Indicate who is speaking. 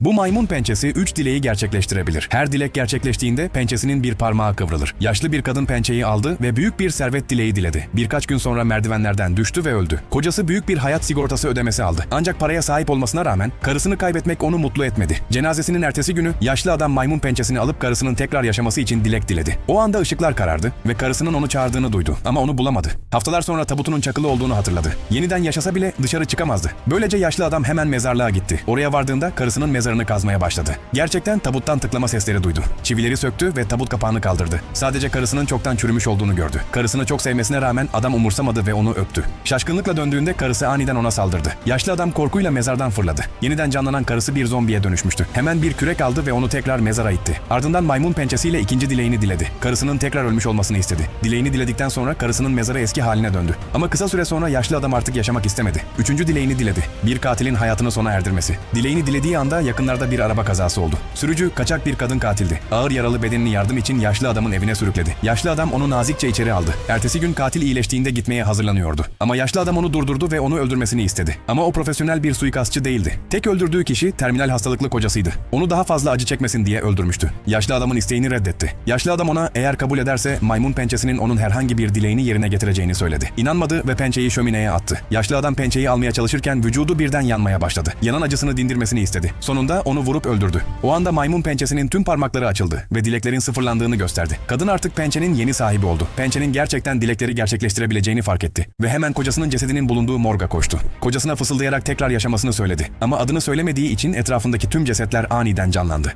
Speaker 1: Bu maymun pençesi 3 dileği gerçekleştirebilir. Her dilek gerçekleştiğinde pençesinin bir parmağı kıvrılır. Yaşlı bir kadın pençeyi aldı ve büyük bir servet dileği diledi. Birkaç gün sonra merdivenlerden düştü ve öldü. Kocası büyük bir hayat sigortası ödemesi aldı. Ancak paraya sahip olmasına rağmen karısını kaybetmek onu mutlu etmedi. Cenazesinin ertesi günü yaşlı adam maymun pençesini alıp karısının tekrar yaşaması için dilek diledi. O anda ışıklar karardı ve karısının onu çağırdığını duydu ama onu bulamadı. Haftalar sonra tabutunun çakılı olduğunu hatırladı. Yeniden yaşasa bile dışarı çıkamazdı. Böylece yaşlı adam hemen mezarlığa gitti. Oraya vardığında karısının mezarını kazmaya başladı. Gerçekten tabuttan tıklama sesleri duydu. Çivileri söktü ve tabut kapağını kaldırdı. Sadece karısının çoktan çürümüş olduğunu gördü. Karısını çok sevmesine rağmen adam umursamadı ve onu öptü. Şaşkınlıkla döndüğünde karısı aniden ona saldırdı. Yaşlı adam korkuyla mezardan fırladı. Yeniden canlanan karısı bir zombiye dönüşmüştü. Hemen bir kürek aldı ve onu tekrar mezara itti. Ardından maymun pençesiyle ikinci dileğini diledi. Karısının tekrar ölmüş olmasını istedi. Dileğini diledikten sonra karısının mezarı eski haline döndü. Ama kısa süre sonra yaşlı adam artık yaşamak istemedi. Üçüncü dileğini diledi. Bir katilin hayatını sona erdirmesi. Dileğini dilediği anda yakınlarda bir araba kazası oldu. Sürücü kaçak bir kadın katildi. Ağır yaralı bedenini yardım için yaşlı adamın evine sürükledi. Yaşlı adam onu nazikçe içeri aldı. Ertesi gün katil iyileştiğinde gitmeye hazırlanıyordu. Ama yaşlı adam onu durdurdu ve onu öldürmesini istedi. Ama o profesyonel bir suikastçı değildi. Tek öldürdüğü kişi terminal hastalıklı kocasıydı. Onu daha fazla acı çekmesin diye öldürmüştü. Yaşlı adamın isteğini reddetti. Yaşlı adam ona eğer kabul ederse maymun pençesinin onun herhangi bir dileğini yerine getireceğini söyledi. İnanmadı ve pençeyi şömineye attı. Yaşlı adam pençeyi almaya çalışırken vücudu birden yanmaya başladı. Yanan acısını dindirmesini istedi. Sonunda onu vurup öldürdü. O anda maymun pençesinin tüm parmakları açıldı ve dileklerin sıfırlandığını gösterdi. Kadın artık pençenin yeni sahibi oldu. Pençenin gerçekten dilekleri gerçekleştirebileceğini fark etti ve hemen kocasının cesedinin bulunduğu morga koştu. Kocasına fısıldayarak tekrar yaşamasını söyledi. Ama adını söylemediği için etrafındaki tüm cesetler aniden canlandı.